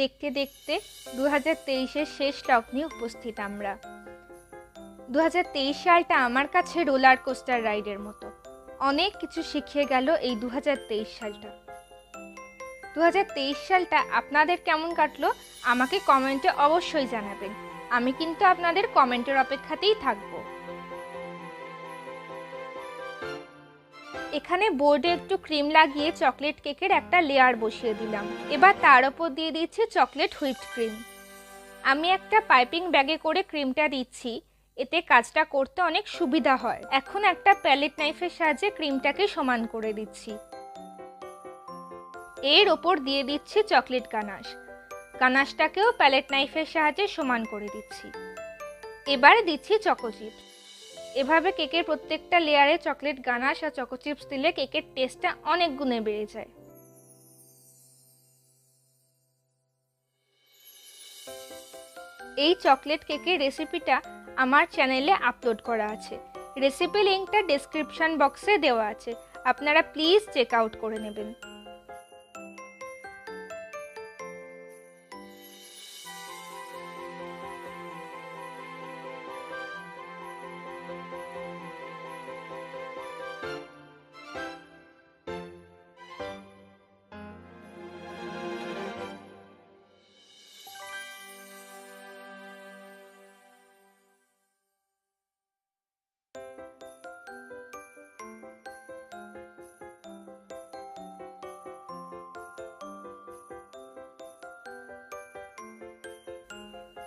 দেখতে দেখতে দু হাজার তেইশের শেষ লগ্নে উপস্থিত আমরা। দু হাজার তেইশ সালটা আমার কাছে রোলার কোস্টার রাইডের মতো। অনেক কিছু শিখিয়ে গেল এই দু হাজার তেইশ সালটা। দু হাজার তেইশ সালটা আপনাদের কেমন কাটলো আমাকে কমেন্টে অবশ্যই জানাবেন। আমি কিন্তু আপনাদের কমেন্টের অপেক্ষাতেই থাকব। এখানে বোর্ডে একটু ক্রিম লাগিয়ে চকলেট কেকের একটা লেয়ার বসিয়ে দিলাম। এবার তার ওপর দিয়ে দিচ্ছি চকলেট হুইপ ক্রিম। আমি একটা পাইপিং ব্যাগে করে ক্রিমটা দিচ্ছি, এতে কাজটা করতে অনেক সুবিধা হয়। এখন একটা প্যালেট নাইফের সাহায্যে ক্রিমটাকে সমান করে দিচ্ছি। এর ওপর দিয়ে দিচ্ছি চকলেট গানাশ। গানাশটাকেও প্যালেট নাইফের সাহায্যে সমান করে দিচ্ছি। এবারে দিচ্ছি চকোচিপস। এভাবে কেকের প্রত্যেকটা লেয়ারে চকলেট গানাশ আর চকো চিপস দিলে কেকের টেস্টটা অনেক গুণে বেড়ে যায়। এই চকলেট কেকের রেসিপিটা আমার চ্যানেলে আপলোড করা আছে। রেসিপি লিঙ্কটা ডেসক্রিপশন বক্সে দেওয়া আছে। আপনারা প্লিজ চেক আউট করে নেবেন।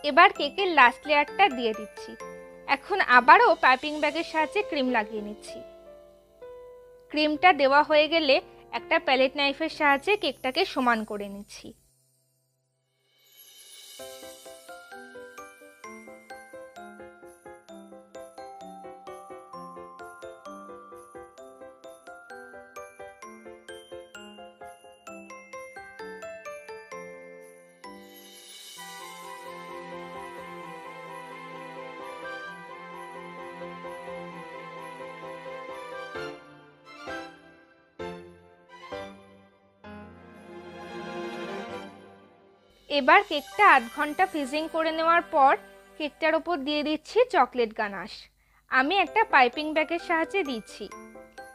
এবার কেকের লাস্ট লেয়ারটা দিয়ে দিচ্ছি। এখন আবারও পাইপিং ব্যাগের সাহায্যে ক্রিম লাগিয়ে নিচ্ছি। ক্রিমটা দেওয়া হয়ে গেলে একটা প্যালেট নাইফের সাহায্যে কেকটাকে সমান করে নিচ্ছি। এবার কেকটা আধ ঘণ্টা ফ্রিজিং করে নেওয়ার পর কেকটার ওপর দিয়ে দিচ্ছি চকলেট গানাশ। আমি একটা পাইপিং ব্যাগের সাহায্যে দিচ্ছি।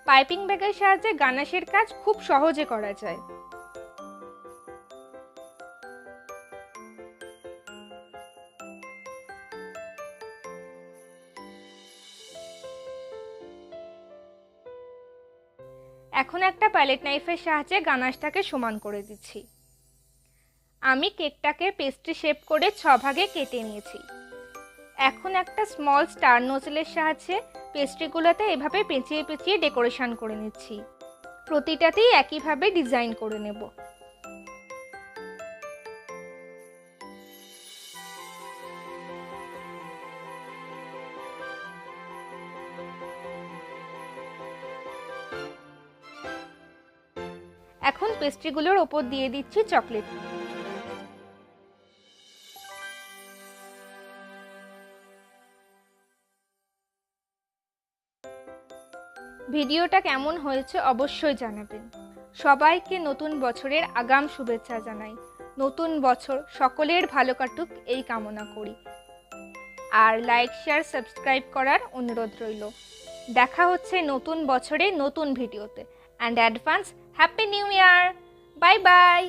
পাইপিং ব্যাগের সাহায্যে গানাশের কাজ খুব সহজে করা যায়। এখন একটা প্যালেট নাইফের সাহায্যে গানাশটাকে সমান করে দিচ্ছি। আমি কেকটাকে পেস্ট্রি শেপ করে ছ ভাগে কেটে নিয়েছি। এখন একটা স্মল স্টার নোজেলের সাহায্যে পেস্ট্রিগুলোতে এভাবে পেঁচিয়ে পেঁচিয়ে ডেকোরেশন করে নিচ্ছি। প্রতিটাতেই একইভাবে ডিজাইন করে নেব। এখন পেস্ট্রিগুলোর ওপর দিয়ে দিচ্ছি চকলেট। ভিডিওটা কেমন হয়েছে অবশ্যই জানাবেন। সবাইকে নতুন বছরের আগাম শুভেচ্ছা জানাই। নতুন বছর সকলের ভালো কাটুক, এই কামনা করি। আর লাইক, শেয়ার, সাবস্ক্রাইব করার অনুরোধ রইল। দেখা হচ্ছে নতুন বছরে নতুন ভিডিওতে। And advance happy new year bye bye